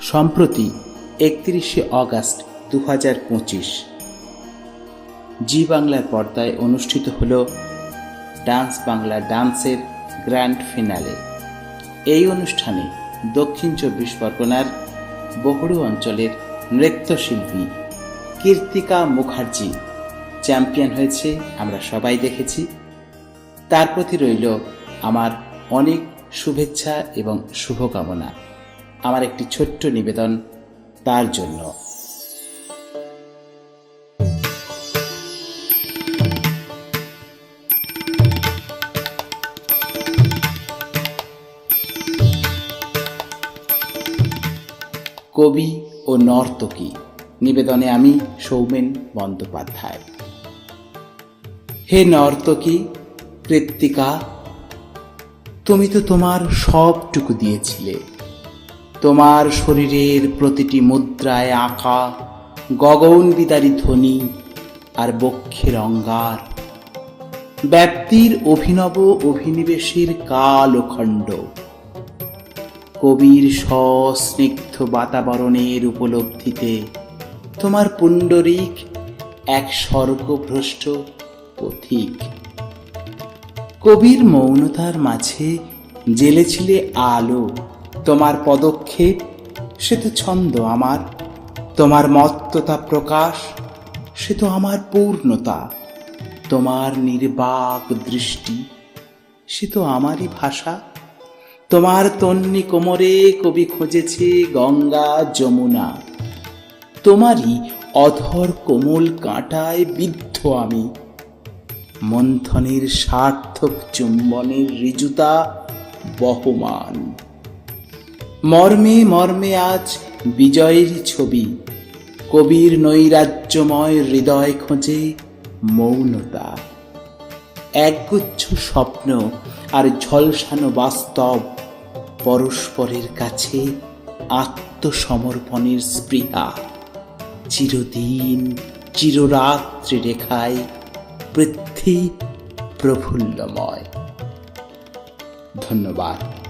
সম্প্রতি একত্রিশে অগাস্ট দু হাজার পঁচিশ জি বাংলার পর্দায় অনুষ্ঠিত হল ডান্স বাংলা ডান্সের গ্র্যান্ড ফিনালে। এই অনুষ্ঠানে দক্ষিণ চব্বিশ পরগনার বহরু অঞ্চলের নৃত্যশিল্পী কীর্তিকা মুখার্জি চ্যাম্পিয়ন হয়েছে, আমরা সবাই দেখেছি। তার প্রতি রইল আমার অনেক শুভেচ্ছা এবং শুভকামনা। আমার একটি ছোট্ট নিবেদন তার জন্য। কবি ও নর্তকী, নিবেদনে আমি সৌমেন বন্দ্যোপাধ্যায়। হে নর্তকী, কৃত্তিকা, তুমি তো তোমার সবটুকু দিয়েছিলে। তোমার শরীরের প্রতিটি মুদ্রায় আঁকা গগন বিদারী ধ্বনি আর বক্ষের অঙ্গার। ব্যাপ্তির অভিনব অভিনিবেশের কালখণ্ড কবির সস্নিগ্ধ বাতাবরণের উপলব্ধিতে তোমার পুণ্ডরিক এক স্বর্গভ্রষ্ট পথিক। কবির মৌনতার মাঝে জেলেছিলে আলো তোমার পদক্ষেপ, সে তো ছন্দ আমার। তোমার মত্ততা প্রকাশ, সে তো আমার পূর্ণতা। তোমার নির্বাক দৃষ্টি, সে তো আমারই ভাষা। তোমার তন্নি কোমরে কবি খুঁজেছে গঙ্গা যমুনা। তোমারই অধর কোমল কাঁটায় বিদ্ধ আমি। মন্থনের সার্থক চুম্বনের ঋজুতা বহমান। মর্মে মর্মে আজ বিজয়ের ছবি। কবির নৈরাজ্যময় হৃদয় খোঁজে মৌনতা। একগুচ্ছ স্বপ্ন আর ঝলসানো বাস্তব পরস্পরের কাছে আত্মসমর্পণের স্পৃহা। চিরদিন চিররাত্রি রেখায় পৃথ্বী প্রফুল্লময়। ধন্যবাদ।